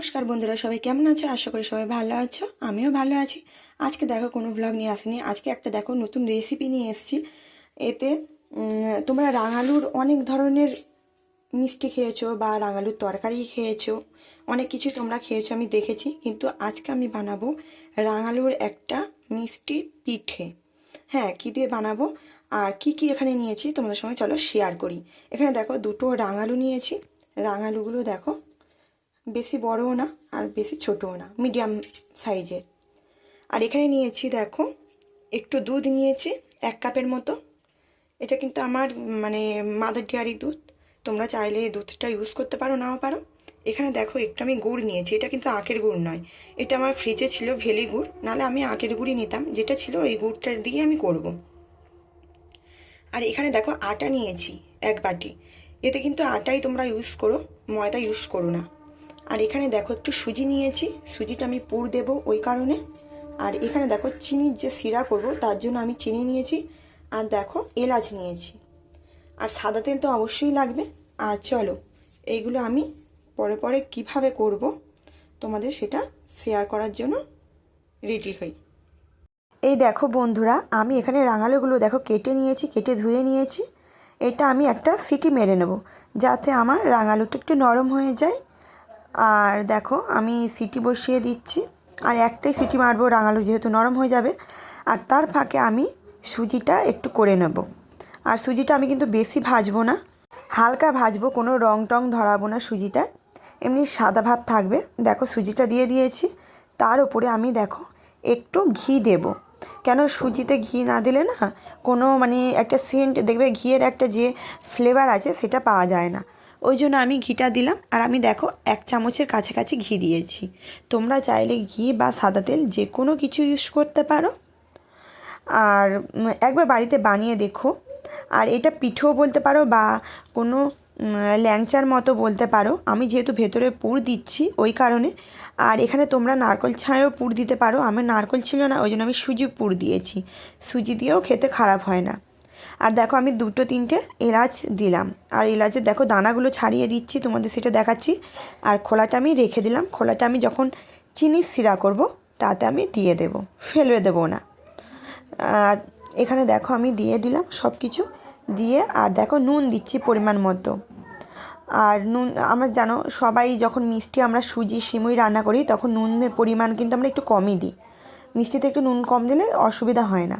নমস্কার বন্ধুরা, সবাই কেমন আছো? আশা করি সবাই ভালো আছো। আমিও ভালো আছি। আজকে দেখো, কোনো ভ্লগ নিয়ে আসিনি। আজকে একটা দেখো, নতুন রেসিপি নিয়ে এসেছি। এতে তোমরা রাঙালুর অনেক ধরনের মিষ্টি খেয়েছো বা রাঙালুর তরকারি খেয়েছো। অনেক কিছু তোমরা খেয়েছো, আমি দেখেছি। কিন্তু আজকে আমি বানাবো রাঙালুর একটা মিষ্টি পিঠে। হ্যাঁ কী দিয়ে বানাবো? আর কি কি এখানে নিয়েছি? তোমাদের সঙ্গে চলো শেয়ার করি। এখানে দেখো, দুটো রাঙালু নিয়েছি। রাঙালুগুলো দেখো বেশি বড়ও না আর বেশি ছোটও না মিডিয়াম সাইজের আর এখানে নিয়েছি, দেখো, একটু দুধ নিয়েছি, এক কাপের মতো। এটা কিন্তু আমার মানে মাদার ডেয়ারি দুধ। তোমরা চাইলে দুধটা ইউজ করতে পারো, নাও পারো। এখানে দেখো, একটু আমি গুড় নিয়েছি, এটা কিন্তু আখের গুড় নয়। এটা আমার ফ্রিজে ছিল ভেলি গুড়, নাহলে আমি আখের গুড়ই নিতাম। যেটা ছিল ওই গুড়টা দিয়ে আমি করব। আর এখানে দেখো, আটা নিয়েছি, এক বাটি। এতে কিন্তু আটাই তোমরা ইউজ করো, ময়দা ইউজ করো না। আর এখানে দেখো একটু সুজি নিয়েছি। সুজিটা আমি পুর দেব ওই কারণে। আর এখানে দেখো চিনির যে সিরা করব, তার জন্য আমি চিনি নিয়েছি। আর দেখো এলাচ নিয়েছি। আর সাদা তেল তো অবশ্যই লাগবে। আর চলো, এইগুলো আমি পরে পরে কীভাবে করব তোমাদের সেটা শেয়ার করার জন্য রেডি হই। এই দেখো বন্ধুরা, আমি এখানে রাঙালোগুলো দেখো কেটে নিয়েছি, কেটে ধুয়ে নিয়েছি। এটা আমি একটা সিটি মেরে নেব, যাতে আমার রাঙালুটা একটু নরম হয়ে যায়। আর দেখো, আমি সিটি বসিয়ে দিচ্ছি। আর একটাই সিটি মারবো রাঙালু, যেহেতু নরম হয়ে যাবে। আর তার ফাঁকে আমি সুজিটা একটু করে নেব। আর সুজিটা আমি কিন্তু বেশি ভাজবো না। হালকা ভাজবো, কোনো রং টং ধরাবো না সুজিটার। এমনি সাদা ভাব থাকবে। দেখো, সুজিটা দিয়ে দিয়েছি। তার উপরে আমি দেখো, একটু ঘি দেব। কেন সুজিতে ঘি না দিলে না, কোনো মানে একটা সেন্ট দেখবে ঘিয়ের একটা যে ফ্লেভার আছে, সেটা পাওয়া যায় না। ওই জন্য আমি ঘিটা দিলাম। আর আমি দেখো, এক চামচের কাছাকাছি ঘি দিয়েছি। তোমরা চাইলে ঘি বা সাদা তেল যে কোনো কিছু ইউজ করতে পারো। আর একবার বাড়িতে বানিয়ে দেখো। আর এটা পিঠেও বলতে পারো বা কোনো ল্যাংচার মতো বলতে পারো। আমি যেহেতু ভেতরে পুর দিচ্ছি ওই কারণে। আর এখানে তোমরা নারকল ছাঁয়েও পুর দিতে পারো। আমার নারকল ছিল না, ওই জন্য আমি সুজি পুর দিয়েছি। সুজি দিয়েও খেতে খারাপ হয় না। আর দেখো আমি দুটো তিনটে এলাচ দিলাম। আর এলাচের দেখো দানাগুলো ছাড়িয়ে দিচ্ছি, তোমাদের সেটা দেখাচ্ছি। আর খোলাটা আমি রেখে দিলাম। খোলাটা আমি যখন চিনির সিরা করব, তাতে আমি দিয়ে দেব। ফেলে দেবো না। আর এখানে দেখো আমি দিয়ে দিলাম সব কিছু দিয়ে আর দেখো নুন দিচ্ছি পরিমাণ মতো। আর নুন, আমরা জানো সবাই যখন মিষ্টি আমরা সুজি, সিমুই রান্না করি, তখন নুনের পরিমাণ কিন্তু আমরা একটু কমই দিই। মিষ্টিতে একটু নুন কম দিলে অসুবিধা হয় না।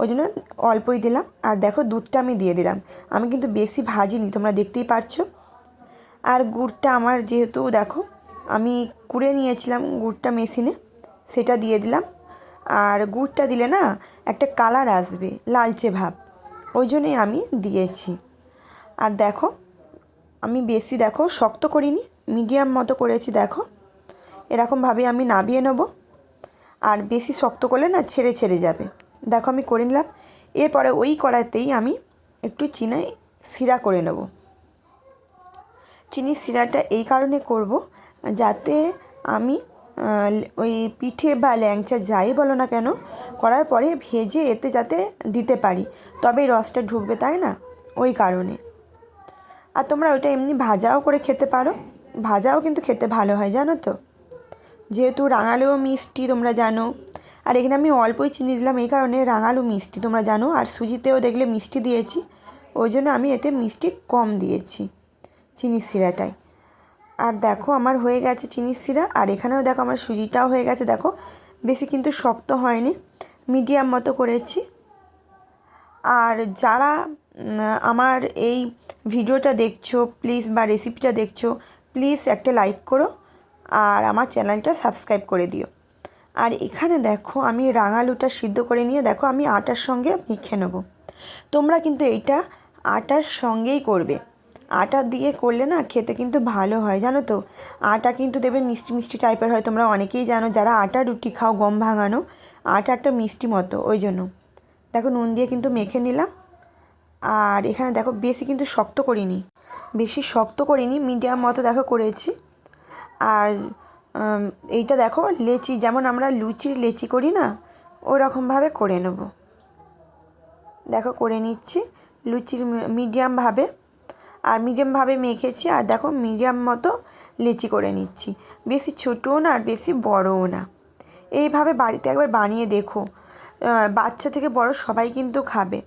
ওই জন্য অল্পই দিলাম। আর দেখো দুধটা আমি দিয়ে দিলাম। আমি কিন্তু বেশি ভাজিনি, তোমরা দেখতেই পারছ। আর গুড়টা আমার যেহেতু, দেখো, আমি কুড়ে নিয়েছিলাম গুড়টা মেশিনে, সেটা দিয়ে দিলাম। আর গুড়টা দিলে না একটা কালার আসবে, লালচে ভাব। ওই জন্যই আমি দিয়েছি। আর দেখো, আমি বেশি, দেখো, শক্ত করিনি, মিডিয়াম মতো করেছি, দেখো। এরকমভাবে আমি নাবিয়ে নেব। আর বেশি শক্ত করলে না ছেড়ে ছেড়ে যাবে। দেখো আমি করে নিলাম। এরপরে ওই কড়াইতেই আমি একটু চিনি, সিরা করে নেব। চিনির সিরাটা এই কারণে করব যাতে আমি ওই পিঠে বা ল্যাংচা যাই বলো না কেন, করার পরে ভেজে এতে যাতে দিতে পারি। তবে রসটা ঢুকবে তাই না? ওই কারণে। আর তোমরা ওইটা এমনি ভাজাও করে খেতে পারো। ভাজাও কিন্তু খেতে ভালো হয়, জানো তো? যেহেতু রাঙালেও মিষ্টি, তোমরা জানো। আর এখানে আমি অল্পই চিনি দিলাম, এই কারণে রাঙালু মিষ্টি। তোমরা জানো, আর সুজিতেও দেখলে মিষ্টি দিয়েছি। ওই জন্য আমি এতে মিষ্টি কম দিয়েছি, চিনির সিরাটাই আর দেখো, আমার হয়ে গেছে চিনির সিরা আর এখানেও দেখো, আমার সুজিটাও হয়ে গেছে। দেখো, বেশি কিন্তু শক্ত হয়নি, মিডিয়াম মতো করেছি। আর যারা আমার এই ভিডিওটা দেখছ, প্লিজ, বা রেসিপিটা দেখছ, প্লিজ একটা লাইক করো। আর আমার চ্যানেলটা সাবস্ক্রাইব করে দিও। আর এখানে দেখো, আমি রাঙালুটা সিদ্ধ করে নিয়ে দেখো, আমি আটার সঙ্গে মেখে নেব। তোমরা কিন্তু এইটা আটার সঙ্গেই করবে। আটা দিয়ে করলে না খেতে কিন্তু ভালো হয়, জানো তো? আটা কিন্তু দেবে মিষ্টি মিষ্টি টাইপের হয়, তোমরা অনেকেই জানো, যারা আটা রুটি খাও, গম ভাঙানো, আটা একটা মিষ্টি মতো, ওই জন্য। দেখো, নুন দিয়ে কিন্তু মেখে নিলাম। আর এখানে দেখো, বেশি কিন্তু শক্ত করিনি। বেশি শক্ত করিনি, মিডিয়াম মতো দেখো করেছি। আর এইটা দেখো, লেচি, যেমন আমরা লুচির লেচি করি না ওই রকমভাবে করে নেব। দেখো, করে নিচ্ছি লুচির মিডিয়ামভাবে আর মিডিয়ামভাবে মেখেছি, আর দেখো, মিডিয়াম মতো লেচি করে নিচ্ছি। বেশি ছোটও না, আর বেশি বড়ও না। এইভাবে বাড়িতে একবার বানিয়ে দেখো। বাচ্চা থেকে বড় সবাই কিন্তু খাবে।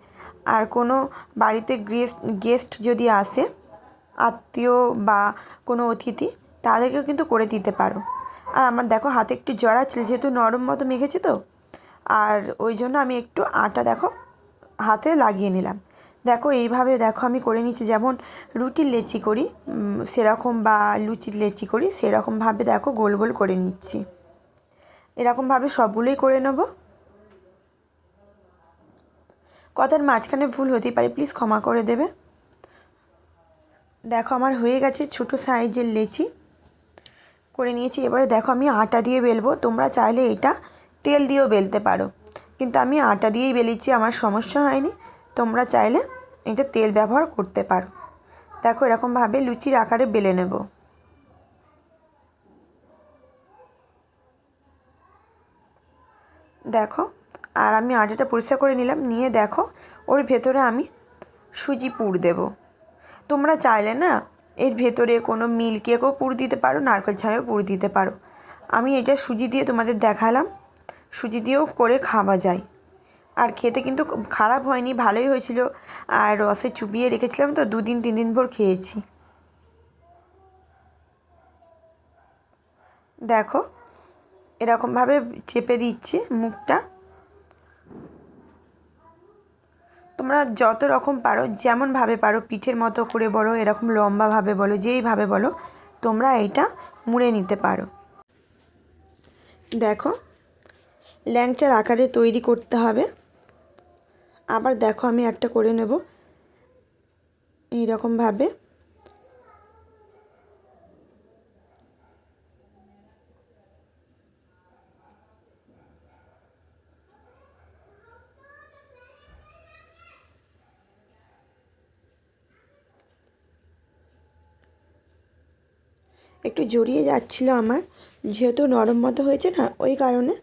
আর কোনো বাড়িতে গেস্ট গেস্ট যদি আসে, আত্মীয় বা কোনো অতিথি, তাদেরকেও কিন্তু করে দিতে পারো। আর আমার দেখো হাতে একটু জড়া ছিল যেহেতু নরম মতো মেখেছি তো। আর ওই জন্য আমি একটু আটা দেখো হাতে লাগিয়ে নিলাম। দেখো এইভাবে দেখো আমি করে নিচ্ছি, যেমন রুটির লেচি করি সেরকম বা লুচির লেচি করি সেরকমভাবে দেখো গোল গোল করে নিচ্ছি। এরকমভাবে সবগুলোই করে নেব। কথার মাঝখানে ভুল হতেই পারে, প্লিজ ক্ষমা করে দেবে। দেখো আমার হয়ে গেছে ছোটো সাইজের লেচি। করে নিয়েছি। এবারে দেখো আমি আটা দিয়ে বেলবো। তোমরা চাইলে এটা তেল দিয়েও বেলতে পারো। কিন্তু আমি আটা দিয়েই বেলেছি আমার সমস্যা হয়নি। তোমরা চাইলে এটা তেল ব্যবহার করতে পারো। দেখো এরকমভাবে লুচির আকারে বেলে নেব। দেখো, আর আমি আটাটা পরিষ্কার করে নিলাম। নিয়ে দেখো, ওর ভেতরে আমি সুজি পুর দেব। তোমরা চাইলে না এর ভেতরে কোনো মিল্ক কেকও পুর দিতে পারো, নারকেল ছাইও পুর দিতে পারো। আমি এটা সুজি দিয়ে তোমাদের দেখালাম। সুজি দিয়েও করে খাওয়া যায়। আর খেতে কিন্তু খারাপ হয়নি, ভালোই হয়েছিল। আর রসে চুবিয়ে রেখেছিলাম তো, দুদিন তিন দিন ভর খেয়েছি। দেখো, এরকমভাবে চেপে দিচ্ছে মুখটা। তোমরা যত রকম পারো যেমনভাবে পারো, পিঠের মতো করে বলো, এরকম লম্বাভাবে বলো যেইভাবে বলো, তোমরা এটা মুড়ে নিতে পারো। দেখো, ল্যাংচার আকারে তৈরি করতে হবে। আবার দেখো, আমি একটা করে নেব। এইরকমভাবে একটু জড়িয়ে যাচ্ছিল আমার। যেহেতু নরম মতো হয়েছে না, ওই কারণে।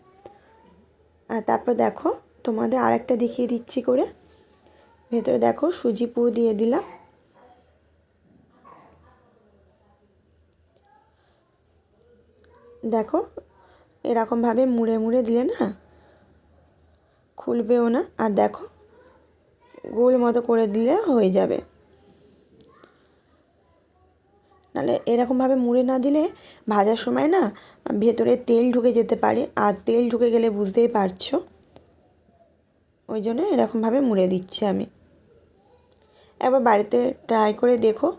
আর তারপর দেখো, তোমাদের আরেকটা দেখিয়ে দিচ্ছি করে। ভেতরে দেখো, সুজি পুর দিয়ে দিলাম। দেখো, এরকমভাবে মুড়ে মুড়ে দিলে না, খুলবেও না। আর দেখো, গোল মতো করে দিলে হয়ে যাবে। নাহলে এরকমভাবে মুড়ে না দিলে ভাজার সময় না ভেতরে তেল ঢুকে যেতে পারে। আর তেল ঢুকে গেলে বুঝতেই পারছ। ওই জন্য এরকমভাবে মুড়ে দিচ্ছি আমি। একবার বাড়িতে ট্রাই করে দেখো।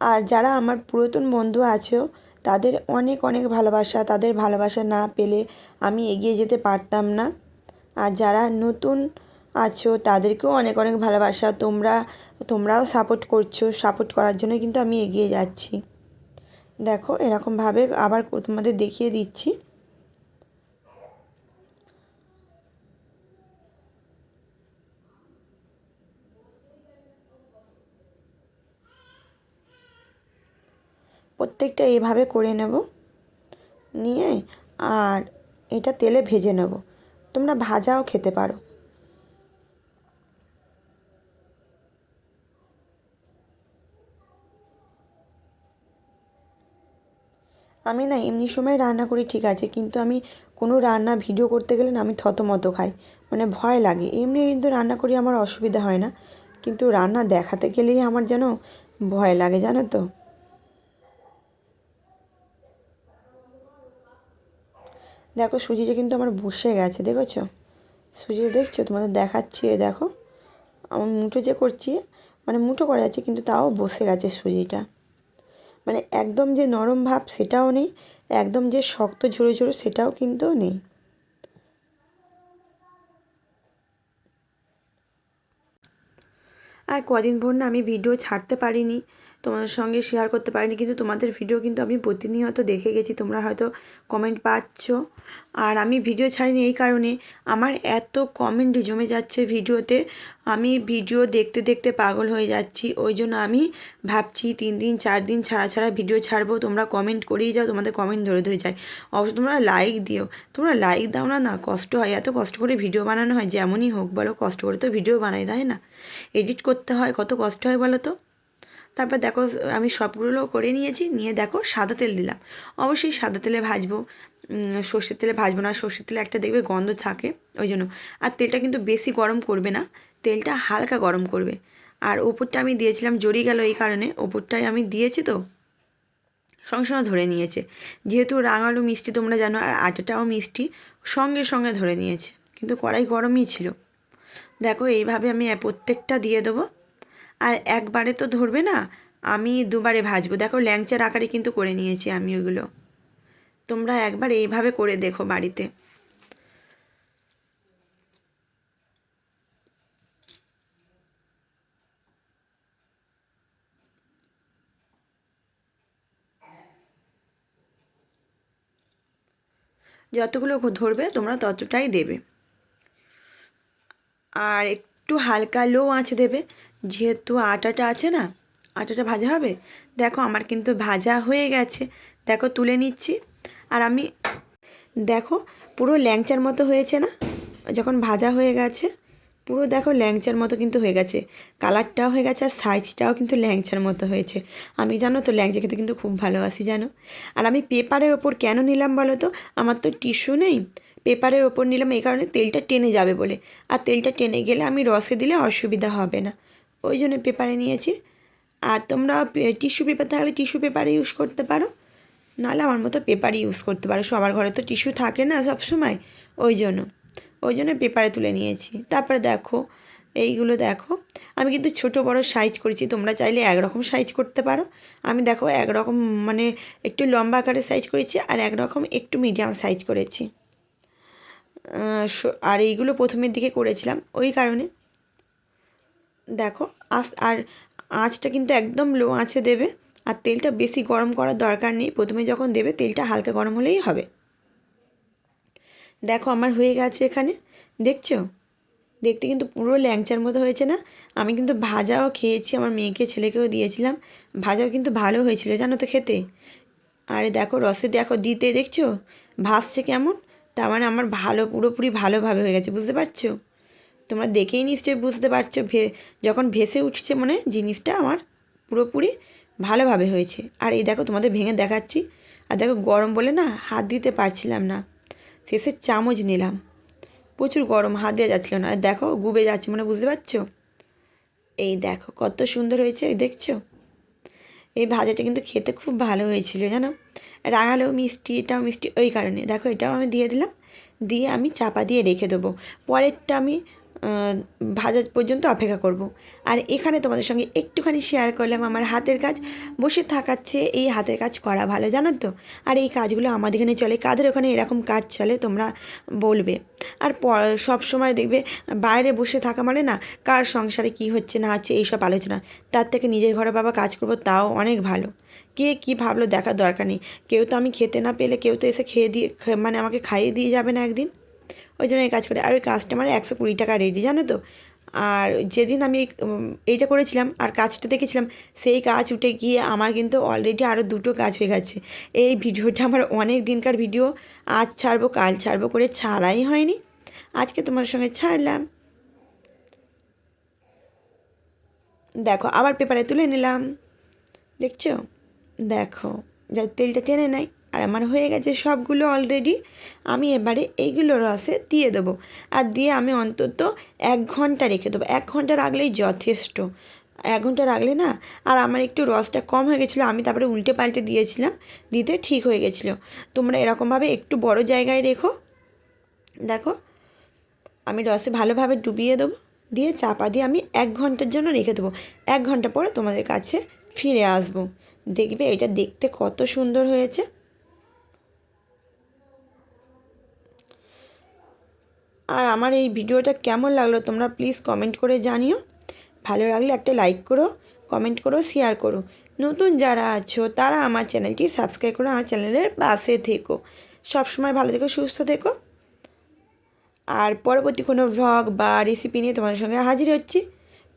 আর যারা আমার পুরাতন বন্ধু আছো, তাদের অনেক অনেক ভালোবাসা। তাদের ভালোবাসা না পেলে আমি এগিয়ে যেতে পারতাম না। আর যারা নতুন আছো, তাদেরকেও অনেক অনেক ভালোবাসা। তোমরা, তোমরাও সাপোর্ট করছ সাপোর্ট করার জন্য কিন্তু আমি এগিয়ে যাচ্ছি। দেখো, এরকমভাবে আবার তোমাদের দেখিয়ে দিচ্ছি। প্রত্যেকটা এইভাবে করে নেব, নিয়ে আর এটা তেলে ভেজে নেব। তোমরা ভাজাও খেতে পারো। আমি না এমনি সময় রান্না করি, ঠিক আছে, কিন্তু আমি কোনো রান্না ভিডিও করতে গেলে না আমি থতমত খাই। মানে ভয় লাগে। এমনি কিন্তু রান্না করি, আমার অসুবিধা হয় না। কিন্তু রান্না দেখাতে গেলেই আমার যেন ভয় লাগে, জানো তো। দেখো সুজিটা কিন্তু আমার বসে গেছে, দেখেছ? সুজিটা দেখছ? তোমাদের দেখাচ্ছি, এ দেখো। আমার মুঠো যে করছি মানে মুঠো করা যাচ্ছে, কিন্তু তাও বসে গেছে সুজিটা। মানে একদম যে নরম ভাব সেটাও নেই, একদম যে শক্ত ঝুড়ো ঝুড়ো সেটাও কিন্তু নেই। আর কদিন ভোর না আমি ভিডিও ছাড়তে পারিনি। তোমাদের সঙ্গে শেয়ার করতে পারিনি, কিন্তু তোমাদের ভিডিও কিন্তু আমি প্রতিনিয়ত দেখে গেছি, তোমরা হয়তো কমেন্ট পাচ্ছ। আর আমি ভিডিও ছাড়িনি এই কারণে, আমার এত কমেন্ট জমে যাচ্ছে ভিডিওতে আমি ভিডিও দেখতে দেখতে পাগল হয়ে যাচ্ছি, ওই জন্য আমি ভাবছি তিন দিন, চার দিন ছাড়া ছাড়া ভিডিও ছাড়বো, তোমরা কমেন্ট করেই যাও, তোমাদের কমেন্ট ধরে ধরে যায়। অবশ্য তোমরা লাইক দিও, তোমরা লাইক দাও না না, কষ্ট হয়, এত কষ্ট করে ভিডিও বানানো হয়, যেমনই হোক বলো, কষ্ট করে তো ভিডিও বানাই, তাই না? এডিট করতে হয়, কত কষ্ট হয় বলো তো? তারপর দেখো, আমি সবগুলো করে নিয়েছি, নিয়ে দেখো, সাদা তেল দিলাম। অবশ্যই সাদা তেলে ভাজবো সর্ষের তেলে ভাজবো না, সর্ষের তেলে একটা দেখবে গন্ধ থাকে, ওই জন্য। আর তেলটা কিন্তু বেশি গরম করবে না, তেলটা হালকা গরম করবে। আর ওপরটা আমি দিয়েছিলাম জড়িয়ে গেল এই কারণে ওপরটাই আমি দিয়েছি তো, সঙ্গে সঙ্গে ধরে নিয়েছে। যেহেতু রাঙালু মিষ্টি তোমরা জানো, আর আটাটাও মিষ্টি, সঙ্গে সঙ্গে ধরে নিয়েছে। কিন্তু কড়াই গরমই ছিল। দেখো, এইভাবে আমি প্রত্যেকটা দিয়ে দেবো। আর একবারে তো ধরবে না, আমি দুবারে ভাজবো। দেখো, ল্যাংচার আকারে কিন্তু করে নিয়েছি আমি ওইগুলো তোমরা একবার এইভাবে করে দেখো বাড়িতে। যতগুলো ধরবে, তোমরা ততটাই দেবে। আর একটু হালকা লো আঁচ দেবে। যেহেতু আটাটা আছে না, আটাটা ভাজা হবে? দেখো আমার কিন্তু ভাজা হয়ে গেছে। দেখো তুলে নিচ্ছি। আর আমি, দেখো পুরো ল্যাংচার মতো হয়েছে না? যখন ভাজা হয়ে গেছে, পুরো দেখো ল্যাংচার মতো কিন্তু হয়ে গেছে। কালারটাও হয়ে গেছে আর সাইজটাও কিন্তু ল্যাংচার মতো হয়েছে। আমি জানো তো ল্যাংচা খেতে কিন্তু খুব ভালোবাসি, জানো? আর আমি পেপারের ওপর কেন নিলাম বলো তো? আমার তো টিস্যু নেই। পেপারের ওপর নিলাম এই কারণে তেলটা টেনে যাবে বলে। আর তেলটা টেনে গেলে আমি রসে দিলে অসুবিধা হবে না। ওই জন্য পেপারে নিয়েছি। আর তোমরা টিস্যু পেপার থাকলে টিস্যু পেপারে ইউজ করতে পারো। নাহলে আমার মতো পেপারই ইউজ করতে পারো। সবার ঘরে তো টিস্যু থাকে না সব সময় ওই জন্য। ওই জন্য পেপারে তুলে নিয়েছি। তারপরে দেখো, এইগুলো দেখো। আমি কিন্তু ছোট বড় সাইজ করেছি। তোমরা চাইলে একরকম সাইজ করতে পারো। আমি দেখো একরকম মানে একটু লম্বা আকারে সাইজ করেছি আর একরকম একটু মিডিয়াম সাইজ করেছি। আর এইগুলো প্রথমের দিকে করেছিলাম। ওই কারণে দেখো, আস, আর আঁচটা কিন্তু একদম লো আঁচে দেবে। আর তেলটা বেশি গরম করার দরকার নেই। প্রথমে যখন দেবে, তেলটা হালকা গরম হলেই হবে। দেখো, আমার হয়ে গেছে এখানে। দেখছ? দেখতে কিন্তু পুরো ল্যাংচার মতো হয়েছে না? আমি কিন্তু ভাজাও খেয়েছি, আমার মেয়েকে, ছেলেকেও দিয়েছিলাম। ভাজাও কিন্তু ভালো হয়েছিল, জানো তো খেতে? আরে দেখো, রসে দেখো দিতে, দেখছ? ভাসছে কেমন? তার মানে আমার ভালো, পুরোপুরি ভালোভাবে হয়ে গেছে, বুঝতে পারছ? তোমরা দেখেই নিশ্চয়ই বুঝতে পারছ, ভে, যখন ভেসে উঠছে মনে জিনিসটা আমার পুরোপুরি ভালোভাবে হয়েছে। আর এই দেখো তোমাদের ভেঙে দেখাচ্ছি। আর দেখো গরম বলে না হাত দিতে পারছিলাম না। শেষে চামচ নিলাম। প্রচুর গরম, হাত দেওয়া যাচ্ছিল না। আর দেখো গুবে যাচ্ছে মানে বুঝতে পারছ? এই দেখো কত সুন্দর হয়েছে দেখছ? এই ভাজাটা কিন্তু খেতে খুব ভালো হয়েছিল, জানো? রাঙালেও মিষ্টি, এটাও মিষ্টি, ওই কারণে। দেখো এটাও আমি দিয়ে দিলাম। দিয়ে আমি চাপা দিয়ে রেখে দেবো। পরেরটা আমি ভাজা পর্যন্ত অপেক্ষা করব। আর এখানে তোমাদের সঙ্গে একটুখানি শেয়ার করলাম আমার হাতের কাজ। বসে থাকার চেয়ে এই হাতের কাজ করা ভালো, জানো তো? আর এই কাজগুলো আমাদের এখানে চলে, কাদের ওখানে এরকম কাজ চলে তোমরা বলবে। আর সব সময় দেখবে বাইরে বসে থাকা মানে না, কার সংসারে কি হচ্ছে, না হচ্ছে, এইসব আলোচনা। তার থেকে নিজের ঘরে বাবা কাজ করব, তাও অনেক ভালো। কে কী ভাবলো দেখার দরকার নেই। কেউ তো আমি খেতে না পেলে, কেউ তো এসে খেয়ে দিয়ে মানে আমাকে খাইয়ে দিয়ে যাবে না একদিন। ওই জন্য এই কাজ করে। আর ওই কাস্টমার একশো কুড়ি টাকা রেডি জানো তো? আর যেদিন আমি এইটা করেছিলাম আর কাজটা দেখেছিলাম, সেই কাজ উঠে গিয়ে আমার কিন্তু অলরেডি আরও দুটো কাজ হয়ে গেছে। এই ভিডিওটা আমার অনেক দিনকার ভিডিও। আজ ছাড়বো, কাল ছাড়বো করে ছাড়াই হয়নি। আজকে তোমার সঙ্গে ছাড়লাম। দেখো, আবার পেপারে তুলে নিলাম। দেখছ? দেখো যা তেলটা টেনে নেয়। আর আমার হয়ে গেছে সবগুলো অলরেডি আমি এবারে এইগুলো রসে দিয়ে দেবো। আর দিয়ে আমি অন্তত এক ঘণ্টা রেখে দেবো। এক ঘণ্টা রাখলেই যথেষ্ট। এক ঘণ্টা রাখলে না, আর আমার একটু রসটা কম হয়ে গেছিল, আমি তারপরে উল্টে পাল্টে দিয়েছিলাম, দিতে ঠিক হয়ে গেছিল। তোমরা এরকমভাবে একটু বড় জায়গায় রেখো। দেখো, আমি রসে ভালোভাবে ডুবিয়ে দেবো। দিয়ে চাপা দিয়ে আমি এক ঘণ্টার জন্য রেখে দেবো। এক ঘণ্টা পরে তোমাদের কাছে ফিরে আসব। দেখবে এটা দেখতে কত সুন্দর হয়েছে। আর আমার এই ভিডিওটা কেমন লাগল তোমরা প্লিজ কমেন্ট করে জানিও। ভালো লাগলে একটা লাইক করো কমেন্ট করো শেয়ার করো। নতুন যারা আছো, তারা আমার চ্যানেলটি সাবস্ক্রাইব করো আমার চ্যানেলের পাশে থেকো। সবসময় ভালো থেকো, সুস্থ থেকো। আর পরবর্তী কোনো ভ্লগ বা রেসিপি নিয়ে তোমাদের সঙ্গে হাজির হচ্ছি।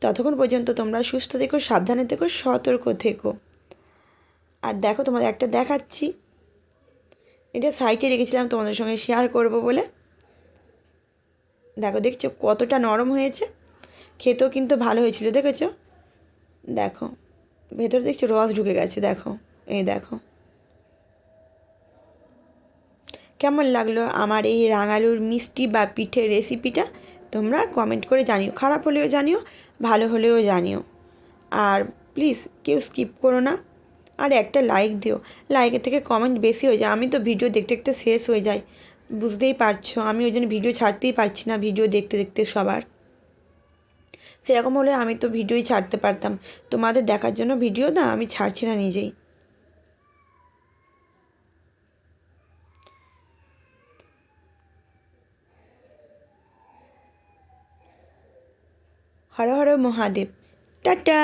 ততক্ষণ পর্যন্ত তোমরা সুস্থ থেকো, সাবধানে থেকো, সতর্ক থেকো। আর দেখো তোমাদের একটা দেখাচ্ছি। এটা সাইটে রেখেছিলাম, তোমাদের সঙ্গে শেয়ার করব বলে। দেখো, দেখছ কতটা নরম হয়েছে? খেতেও কিন্তু ভালো হয়েছিল, দেখেছ? দেখো, ভেতরে দেখছ রস ঢুকে গেছে, দেখো, এই দেখো। কেমন লাগল আমার এই রাঙালুর মিষ্টি বা পিঠের রেসিপিটা তোমরা কমেন্ট করে জানিও, খারাপ হলেও জানিও, ভালো হলেও জানিও। আর প্লিজ কেউ স্কিপ করো না, আর একটা লাইক দিও। লাইকের থেকে কমেন্ট বেশি হয়ে যায়, আমি তো ভিডিও দেখতে দেখতে শেষ হয়ে যাই। বুঝতেই পারছ, আমি ওই জন্য ভিডিও ছাড়তেই পারছি না ভিডিও দেখতে দেখতে সবার। সেরকম হলে আমি তো ভিডিওই ছাড়তে পারতাম। তোমাদের দেখার জন্য ভিডিও না, আমি ছাড়ছি না নিজেই। হর হর মহাদেব। টাটা!